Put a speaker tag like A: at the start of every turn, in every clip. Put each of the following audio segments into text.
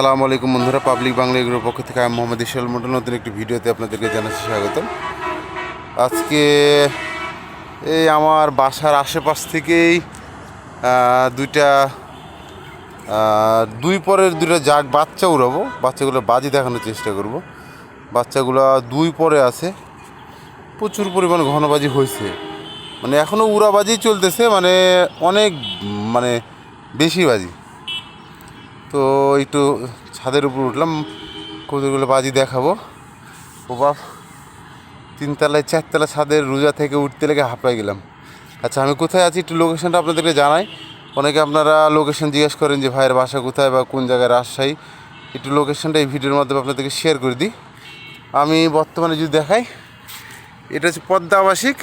A: আসসালামু আলাইকুম বন্ধুরা, পাবলিক বাংলা এগুলোর পক্ষ থেকে আমি মোহাম্মদ ইশাল মন্ডল। নতুন একটি ভিডিওতে আপনাদেরকে জানাচ্ছি স্বাগতম। আজকে এই আমার বাসার আশেপাশ থেকেই দুইটা দুই পরের দুইটা জাগ বাচ্চা উড়াবো। বাচ্চাগুলো বাজি দেখানোর চেষ্টা করব। বাচ্চাগুলো দুই পরে আছে। প্রচুর পরিমাণ ঘনবাজি হয়েছে। মানে এখনও উড়াবাজি চলতেছে মানে অনেক মানে বেশি বাজি। তো একটু ছাদের উপর উঠলাম কতগুলো বাজি দেখাবো। ও বাপ তিনতলায়, চারতলা ছাদের রোজা থেকে উঠতে লেগে হাঁপাই গেলাম। আচ্ছা আমি কোথায় আছি একটু লোকেশনটা আপনাদেরকে জানাই। অনেকে আপনারা লোকেশন জিজ্ঞেস করেন যে, ভাইয়ের বাসা কোথায় বা কোন জায়গায় রাজশাহী? একটু লোকেশনটা এই ভিডিওর মাধ্যমে আপনাদেরকে শেয়ার করে দিই। আমি বর্তমানে যদি দেখাই, এটা হচ্ছে পদ্মা আবাসিক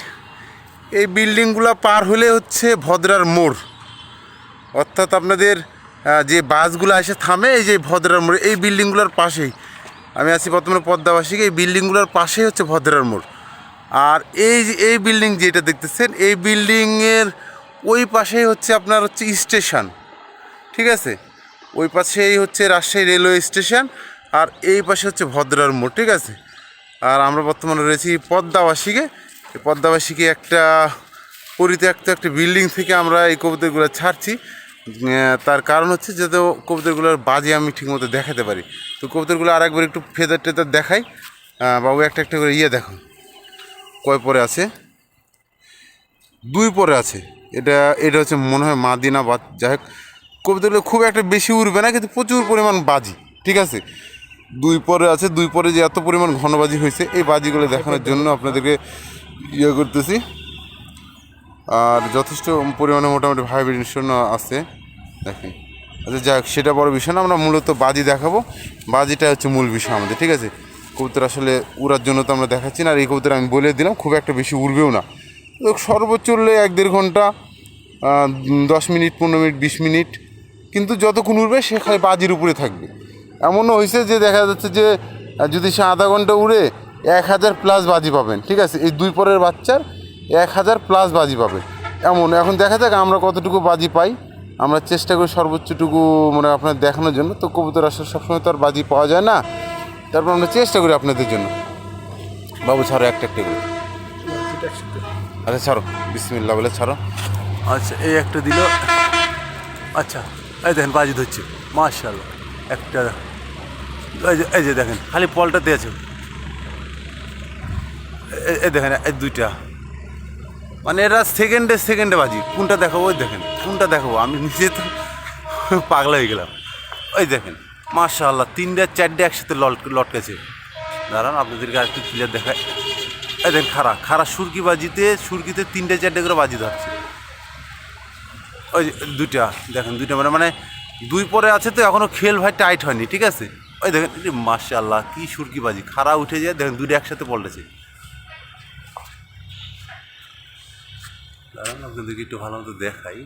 A: এই বিল্ডিংগুলো পার হলে হচ্ছে ভদ্রার মোড়। অর্থাৎ আপনাদের যে বাসগুলো এসে থামে, এই যে ভদ্রার মোড়, এই বিল্ডিংগুলোর পাশেই। আমি আছি বর্তমানে পদ্মাবাসিক, এই বিল্ডিংগুলোর পাশেই হচ্ছে ভদ্রার মোড়। আর এই যে, এই বিল্ডিং যেটা দেখতেছেন, এই বিল্ডিংয়ের ওই পাশেই হচ্ছে আপনার হচ্ছে স্টেশন। ঠিক আছে? ওই পাশেই হচ্ছে রাজশাহী রেলওয়ে স্টেশন, আর এই পাশে হচ্ছে ভদ্রার মোড়, ঠিক আছে? আর আমরা বর্তমানে রয়েছি পদ্মাবাসীকে। পদ্মাবাসীকে একটা পরিত্যক্ত একটা বিল্ডিং থেকে আমরা এই কবুতরগুলো ছাড়ছি। তার কারণ হচ্ছে যাতে কবুতরগুলোর বাজি আমি ঠিকমতো দেখাতে পারি। তো কবুতরগুলো আরেকবার একটু ফেদার টেদার দেখাই। বাবু, একটা একটা করে ইয়ে দেখো। কয় পরে আছে? দুই পরে আছে। এটা এটা হচ্ছে মনে হয় মাদিনা বা যাই হোক কবিতাগুলো খুব একটা বেশি উড়বে না, কিন্তু প্রচুর পরিমাণ বাজি, ঠিক আছে? দুই পরে আছে, দুই পরে যে এত পরিমাণ ঘনবাজি হয়েছে, এই বাজিগুলো দেখানোর জন্য আপনাদেরকে ইয়ে করতেছি। আর যথেষ্ট পরিমাণে মোটামুটি ভাইব্রেশন আছে। দেখেন। আচ্ছা যাই হোক সেটা বড় বিষয় না, আমরা মূলত বাজি দেখাবো। বাজিটা হচ্ছে মূল বিষয় আমাদের, ঠিক আছে? কবুতর আসলে উড়ার জন্য তো আমরা দেখাচ্ছি না, আর এই কবুতর আমি বলে দিলাম, খুব একটা বেশি উড়বেও না। সর্বোচ্চ উড়লে এক দেড় ঘণ্টা দশ মিনিট, পনেরো মিনিট, বিশ মিনিট, কিন্তু যতক্ষণ উড়বে, সে খালি বাজির উপরে থাকবে। এমনও হয়েছে যে দেখা যাচ্ছে যে, যদি সে আধা ঘণ্টা উড়ে, এক হাজার প্লাস বাজি পাবেন, ঠিক আছে? এই দুই পরের বাচ্চার এক হাজার প্লাস বাজি পাবে। এমন, এখন দেখা যাক আমরা কতটুকু বাজি পাই। আমরা চেষ্টা করি সর্বোচ্চটুকু মানে আপনার দেখানোর জন্য। তো কবুতর আসলে সবসময় তো আর বাজি পাওয়া যায় না। তারপর আমরা চেষ্টা করি আপনাদের জন্য। বাবু, ছাড়ো একটা একটা করে। আচ্ছা ছাড়ো। বিসমিল্লা বলে ছাড়ো।
B: আচ্ছা এই একটা দিল। আচ্ছা এই দেখেন বাজি ধরছে। মার্শাল্লাহ একটা এই যে এই যে দেখেন, খালি পলটা দিয়েছে এই দেখেন, এই দুইটা। মানে এরা সেকেন্ডে সেকেন্ডে বাজি। কোনটা দেখাবো? ওই দেখেন, কোনটা দেখাবো? আমি নিজে তো পাগলা হয়ে গেলাম। ওই দেখেন মার্শাল্লাহ তিনটে, চারটে একসাথে লট, লটকেছে। দাঁড়ান, আপনাদেরকে আর একটু ক্লিয়ার দেখায় এই দেখেন খারা খারা সুরকি বাজিতে, সুরকিতে তিনটে, চারটে করে বাজি ধরছে। ওই দুইটা, দেখেন, দুইটা মানে মানে দুই পরে আছে তো এখনও খেল ভাই টাইট হয়নি, ঠিক আছে? ওই দেখেন মার্শাল্লাহ কি সুরকি বাজি খারা উঠে যায়, দেখেন, দুইটা একসাথে পল্টেছে। দাঁড়ান, আপনাদেরকে একটু ভালো মতো দেখাই।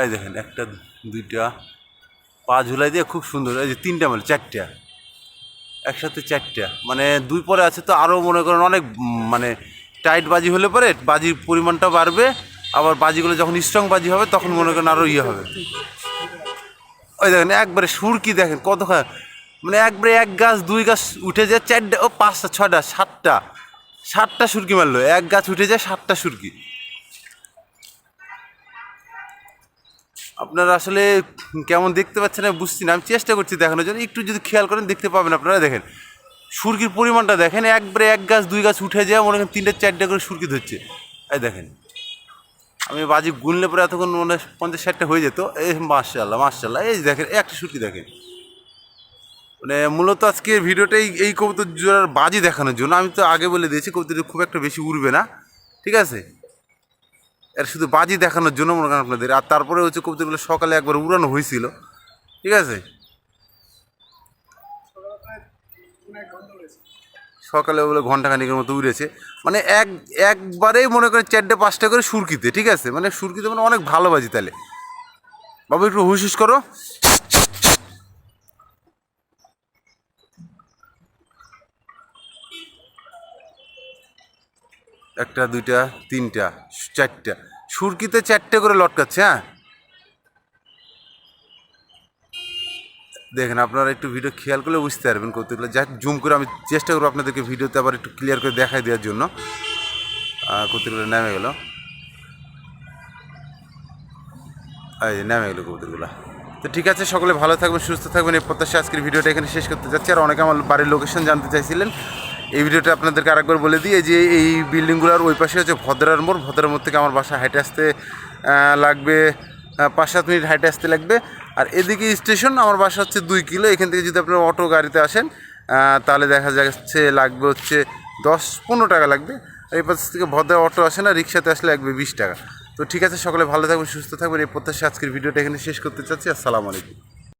B: এই দেখেন, একটা, দুইটা, পা ঝুলাই দিয়ে খুব সুন্দর। এই যে তিনটা মানে চারটা, একসাথে চারটা। মানে দুই পরে আছে তো আরও মনে করেন অনেক মানে টাইট বাজি হলে পরে বাজির পরিমাণটা বাড়বে। আবার বাজিগুলো যখন স্ট্রং বাজি হবে, তখন মনে করেন আরও ইয়ে হবে। ওই দেখেন, একবারে সুরকি দেখেন কত মানে একবারে এক গাছ, দুই গাছ উঠে যায়, চারটা, ও পাঁচটা ছটা সাতটা সাতটা সুরকি মারলো। এক গাছ উঠে যায়, সাতটা সুরকি। আপনারা আসলে কেমন দেখতে পাচ্ছেন আমি বুঝছি না, আমি চেষ্টা করছি দেখানোর জন্য। একটু যদি খেয়াল করেন, দেখতে পাবেন আপনারা, দেখেন। সুরকির পরিমাণটা দেখেন, একবারে এক গাছ, দুই গাছ উঠে যায়, মনে করেন তিনটে, চারটে করে সুরকি ধরছে। এই দেখেন। আমি বাজি গুনলে পরে এতক্ষণ মানে পঞ্চাশ, ষাটটা হয়ে যেত। এই মার্শাল্লাহ মার্শাল্লাহ এই দেখেন, একটা সুরকি দেখেন। মানে মূলত আজকে ভিডিওটা এই এই কবুতর জোড়ার বাজি দেখানোর জন্য। আমি তো আগে বলে দিয়েছি কবুতর খুব একটা বেশি উড়বে না। ঠিক আছে? এর শুধু বাজি দেখানোর জন্য মনে করেন আপনাদের। আর তারপরে হচ্ছে কবুতরগুলো সকালে একবার উড়ানো হয়েছিল। ঠিক আছে? সকালে ওগুলো ঘন্টাখানিকের মতো উড়েছে। মানে এক, একবারেই মনে করেন চারটে পাঁচটা করে সুরকিতে, ঠিক আছে? মানে সুরকিতে মানে অনেক ভালো বাজি তাহলে। বাবু, একটু হুস করো। একটা, দুইটা, তিনটা, চারটা। সুরকিতে চারটে করে লটকাচ্ছে হ্যাঁ?
A: দেখেন, আপনারা একটু ভিডিও খেয়াল করলে বুঝতে পারবেন কতগুলো। যাক, জুম করে আমি চেষ্টা করব আপনাদেরকে ভিডিওতে আবার একটু ক্লিয়ার করে দেখাই দেওয়ার জন্য। কতগুলো নেমে গেল? এই নেমে গেলো কবুতরগুলো তো ঠিক আছে, সকলে ভালো থাকবেন, সুস্থ থাকবেন। এই প্রত্যাশা আজকের ভিডিওটা এখানে শেষ করতে যাচ্ছি। আর অনেকে আমার বাড়ির লোকেশন জানতে চাইছিলেন এই ভিডিওটা আপনাদেরকে আরেকবার বলে দিই যে এই বিল্ডিংগুলোর ওই পাশে হচ্ছে ভদ্রার মোড়। ভদ্রার মোড় থেকে আমার বাসা হাইটে আসতে লাগবে পাঁচ সাত মিনিট হাইটে আসতে লাগবে। আর এদিকে স্টেশন, আমার বাসা হচ্ছে দুই কিলো। এখান থেকে যদি আপনারা অটো গাড়িতে আসেন তাহলে দেখা যাচ্ছে লাগবে হচ্ছে দশ পনেরো টাকা লাগবে। আর এই পাশ থেকে ভদ্র অটো আসে না, রিক্সাতে আসলে লাগবে বিশ টাকা। তো ঠিক আছে, সকলে ভালো থাকবেন, সুস্থ থাকবেন। এই প্রত্যাশা আজকের ভিডিওটা এখানে শেষ করতে চাচ্ছি। আসসালামু আলাইকুম।